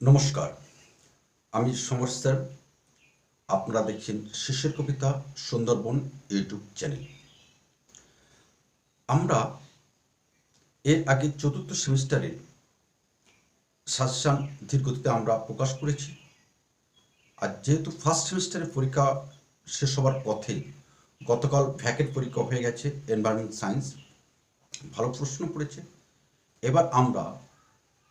নমস্কার। আমি সমর স্যার। আপনারা দেখছেন শেষের কবিতা সুন্দরবন ইউটিউব চ্যানেল। আমরা এর আগে চতুর্থ সেমিস্টারের সাজেশান ধীরগতিতে আমরা প্রকাশ করেছি। আর যেহেতু ফার্স্ট সেমিস্টারের পরীক্ষা শেষ হওয়ার পথে গতকাল ভ্যাকেট পরীক্ষা হয়ে গেছে এনভায়রনমেন্ট সায়েন্স, ভালো প্রশ্ন পড়েছে এবার আমরা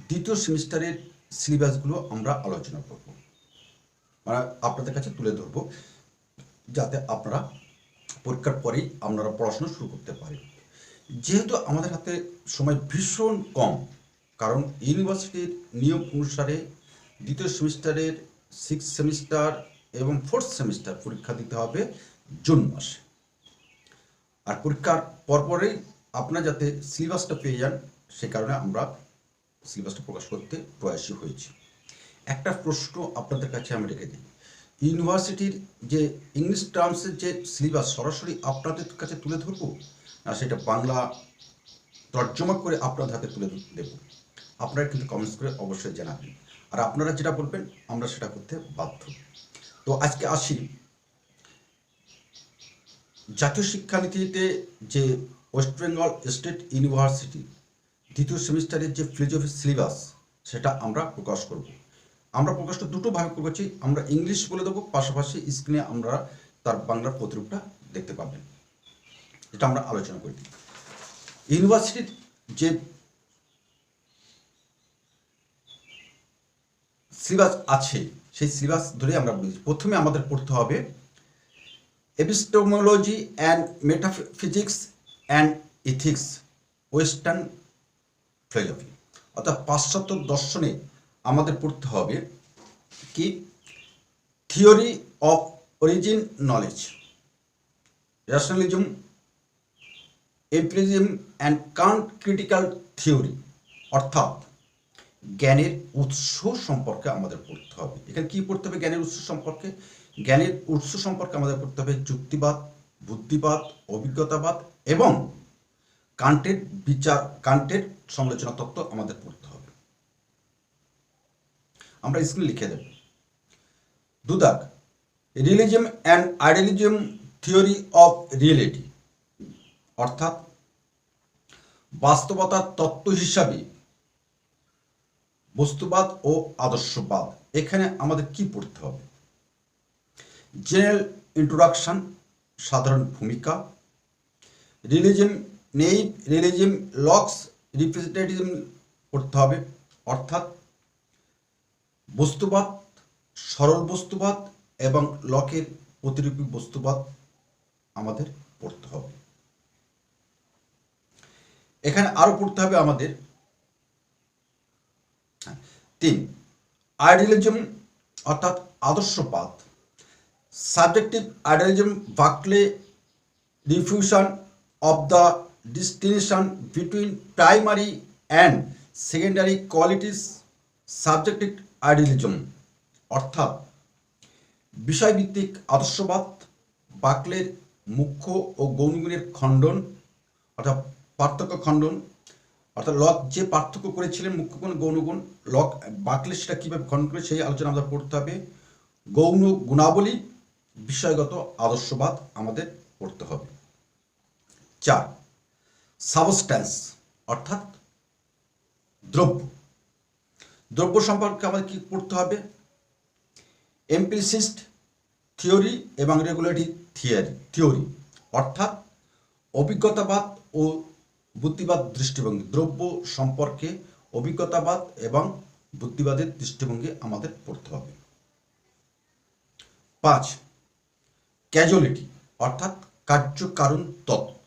দ্বিতীয় সেমিস্টারের সিলেবাসগুলো আমরা আলোচনা করব। মানে আপনাদের কাছে তুলে ধরবো, যাতে আপনারা পরীক্ষার পরেই আপনারা পড়াশোনা শুরু করতে পারেন। যেহেতু আমাদের হাতে সময় ভীষণ কম, কারণ ইউনিভার্সিটির নিয়ম অনুসারে দ্বিতীয় সেমিস্টারের সিক্স সেমিস্টার এবং ফোর্থ সেমিস্টার পরীক্ষা দিতে হবে জুন মাসে। আর পরীক্ষার পরপরেই আপনারা যাতে সিলেবাসটা পেয়ে যান, সে কারণে আমরা সিলেবাসটা প্রকাশ করতে প্রয়াসী হয়েছি। একটা প্রশ্ন আপনাদের কাছে আমি রেখে দিই। ইউনিভার্সিটির যে ইংলিশ টার্মসের যে সিলেবাস সরাসরি আপনাদের কাছে তুলে ধরবো? না, সেটা বাংলা তর্জমা করে আপনাদের হাতে তুলে দেব? আপনারা কিন্তু কমেন্টস করে অবশ্যই জানাবেন। আর আপনারা যেটা বলবেন, আমরা সেটা করতে বাধ্য। তো আজকে আসি। জাতীয় শিক্ষানীতিতে যে ওয়েস্ট বেঙ্গল স্টেট ইউনিভার্সিটি দ্বিতীয় সেমিস্টারের যে ফিলোজফি সিলেবাস, সেটা আমরা প্রকাশ করব। আমরা প্রকাশটা দুটো ভাগ করেছি আমরা ইংলিশ বলে দেবো, পাশাপাশি স্ক্রিনে আমরা তার বাংলার প্রতিরূপটা দেখতে পাবেন। এটা আমরা আলোচনা করি ইউনিভার্সিটির যে সিলেবাস আছে, সেই সিলেবাস ধরে আমরা বুঝি প্রথমে আমাদের পড়তে হবে epistemology and metaphysics and ethics, western philosophy অর্থাৎ পাশ্চাত্য দর্শনে আমাদের পড়তে হবে কি? Theory of origin knowledge rationalism empiricism and Kant critical theory অর্থাৎ জ্ঞানের উৎস সম্পর্কে আমাদের পড়তে হবে। এখানে কি পড়তে হবে জ্ঞানের উৎস সম্পর্কে? জ্ঞানের উৎস সম্পর্কে আমাদের পড়তে হবে যুক্তিবাদ, বুদ্ধিবাদ, অভিজ্ঞতাবাদ এবং কান্টের বিচার কান্টের সমালোচনা তত্ত্ব আমাদের পড়তে হবে। আমরা স্ক্রিনে লিখে দেব। দুদাক realism and idealism theory of reality অর্থাৎ বাস্তবতার তত্ত্ব হিসাবে বস্তুবাদ ও আদর্শবাদ, এখানে আমাদের কি পড়তে হবে? জেনারেল ইন্ট্রোডাকশন সাধারণ ভূমিকা রিলিজিম নেই রিলিজিম লক্স রিপ্রেজেন্টেটিজম পড়তে হবে, অর্থাৎ বস্তুবাদ, সরল বস্তুবাদ এবং লকের প্রতিরূপী বস্তুবাদ আমাদের পড়তে হবে। এখানে আরও পড়তে হবে আমাদের। তিন আইডিয়ালিজম অর্থাৎ আদর্শবাদ। Subjective idealism Berkeley diffusion of the distinction between primary and secondary qualities subjective idealism. অর্থাৎ, বিষয়ভিত্তিক আদর্শবাদ বাকলের মুখ্য ও গৌণগুণের খণ্ডন, অর্থাৎ পার্থক্য খণ্ডন, অর্থাৎ লক যে পার্থক্য করেছিলেন মুখ্য গুণ, গৌণগুণ লক বাকলে সেটা কীভাবে খণ্ডন করে সেই আলোচনা আমাদের পড়তে হবে। গৌণ গুণাবলী, বিষয়গত আদর্শবাদ আমাদের পড়তে হবে। চার সাবস্ট্যান্স, অর্থাৎ দ্রব্য। দ্রব্য সম্পর্কে আমাদের কি পড়তে হবে? এমপিসিস্ট থিওরি এবং রেগুলেটরি থিওরি থিওরি অর্থাৎ অভিজ্ঞতাবাদ ও বুদ্ধিবাদ দৃষ্টিভঙ্গি। দ্রব্য সম্পর্কে অভিজ্ঞতাবাদ এবং বুদ্ধিবাদের দৃষ্টিভঙ্গি আমাদের পড়তে হবে। পাঁচ ক্যাজুয়ালিটি অর্থাৎ কার্যকারণ তত্ত্ব।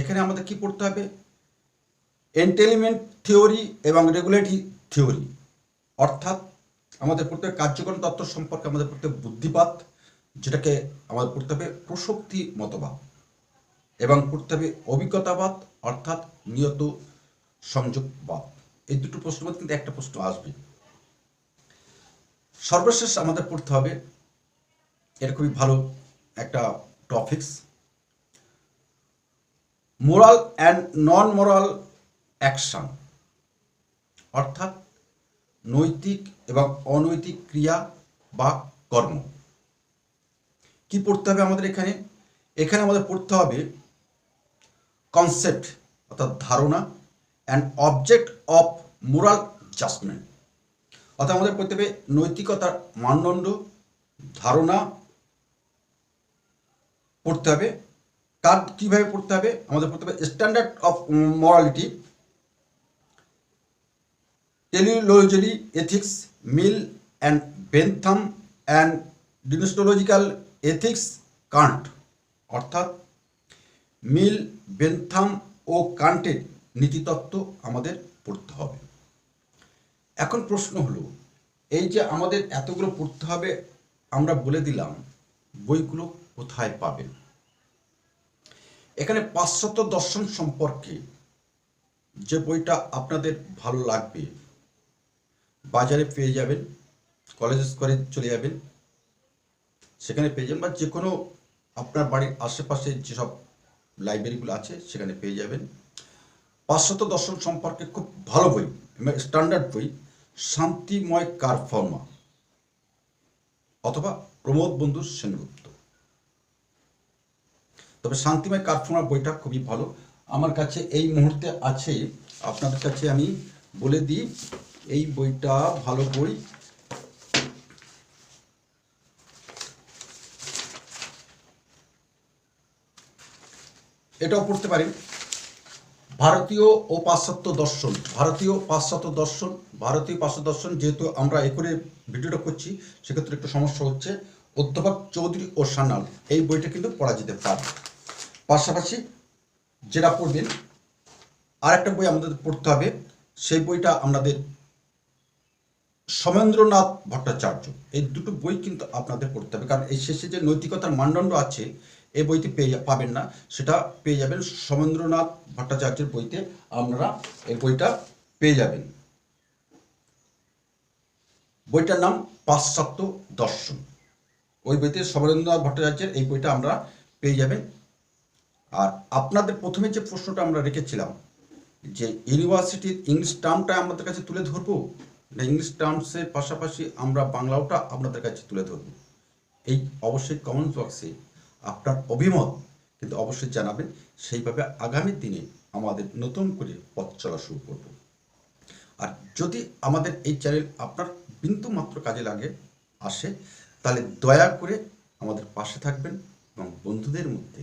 এখানে আমাদের কি পড়তে হবে? এন্টেলিমেন্ট থিওরি এবং রেগুলেটরি থিওরি অর্থাৎ আমাদের পড়তে কার্যকরণ তত্ত্ব সম্পর্কে আমাদের পড়তে বুদ্ধিবাদ যেটাকে আমাদের পড়তে হবে প্রসক্তি মতবাদ এবং পড়তে হবে অভিজ্ঞতাবাদ, অর্থাৎ নিয়ত সংযোগবাদ। এই দুটো প্রশ্ন মধ্যে কিন্তু একটা প্রশ্ন আসবে। সর্বশেষ আমাদের পড়তে হবে, এটা খুবই ভালো একটা topics moral and non moral action, অর্থাৎ নৈতিক এবং অনৈতিক ক্রিয়া বা কর্ম। কি পড়তে হবে আমাদের এখানে? এখানে আমাদের পড়তে হবে কনসেপ্ট অর্থাৎ ধারণা and object of moral judgement অর্থাৎ আমাদের পড়তে হবে নৈতিকতার মানদণ্ড, ধারণা। পড়তে হবে কার কীভাবে পড়তে হবে? আমাদের পড়তে হবে standard of morality teleologically ethics Mill and Bentham and deontological ethics Kant অর্থাৎ মিল বেনথাম ও কান্টের নীতিতত্ত্ব আমাদের পড়তে হবে। এখন প্রশ্ন হলো, এই যে আমাদের এতগুলো পড়তে হবে, আমরা বলে দিলাম বইগুলো কোথায় পাবেন? এখানে পাশ্চাত্য দর্শন সম্পর্কে যে বইটা আপনাদের ভালো লাগবে, বাজারে পেয়ে যাবেন কলেজ করে চলে যাবেন, সেখানে পেয়ে যাবেন বা যে কোনো আপনার বাড়ির আশেপাশে যেসব লাইব্রেরিগুলো আছে, সেখানে পেয়ে যাবেন। পাশ্চাত্য দর্শন সম্পর্কে খুব ভালো বই স্ট্যান্ডার্ড বই, শান্তিময় কার ফর্মা অথবা প্রমোদ বন্ধু সেনগুপ্ত। তবে শান্তিময় কারফর্মা বইটা খুবই ভালো। আমার কাছে এই মুহূর্তে আছে আপনাদের কাছে আমি বলে দিই, এই বইটা ভালো বই। এটাও পড়তে পারেন ভারতীয় ও পাশ্চাত্য দর্শন, ভারতীয় পাশ্চাত্য দর্শন, ভারতীয় পাশ্চাত্য দর্শন যেহেতু আমরা এ করে ভিডিওটা করছি, সেক্ষেত্রে একটু সমস্যা হচ্ছে। অধ্যাপক চৌধুরী ও সান্যাল, এই বইটা কিন্তু পড়া যেতে পারে। পাশাপাশি যেটা পড়বেন, আরেকটা বই আমাদের পড়তে হবে, সেই বইটা আমাদের সমেন্দ্রনাথ ভট্টাচার্য। এই দুটো বই কিন্তু আপনাদের পড়তে হবে, কারণ এই শেষে যে নৈতিকতার মানদণ্ড আছে, এই বইতে পেয়ে পাবেন না, সেটা পেয়ে যাবেন সমেন্দ্রনাথ ভট্টাচার্যের বইতে, আপনারা এই বইটা পেয়ে যাবেন। বইটার নাম পাশ্চাত্য দর্শন। ওই বইতে সমেন্দ্রনাথ ভট্টাচার্যের এই বইটা আমরা পেয়ে যাবেন। আর আপনাদের প্রথমে যে প্রশ্নটা আমরা রেখেছিলাম, যে ইউনিভার্সিটির ইংলিশ টার্মটা আমাদের কাছে তুলে ধরবো, না ইংলিশ টার্মসের পাশাপাশি আমরা বাংলাওটা আপনাদের কাছে তুলে ধরবো? এই অবশ্যই কমেন্ট বক্সে আপনার অভিমত কিন্তু অবশ্যই জানাবেন। সেইভাবে আগামী দিনে আমাদের নতুন করে পথ চলা শুরু করব। আর যদি আমাদের এই চ্যানেল আপনার বিন্দু মাত্র কাজে লাগে, আসে, তাহলে দয়া করে আমাদের পাশে থাকবেন এবং বন্ধুদের মধ্যে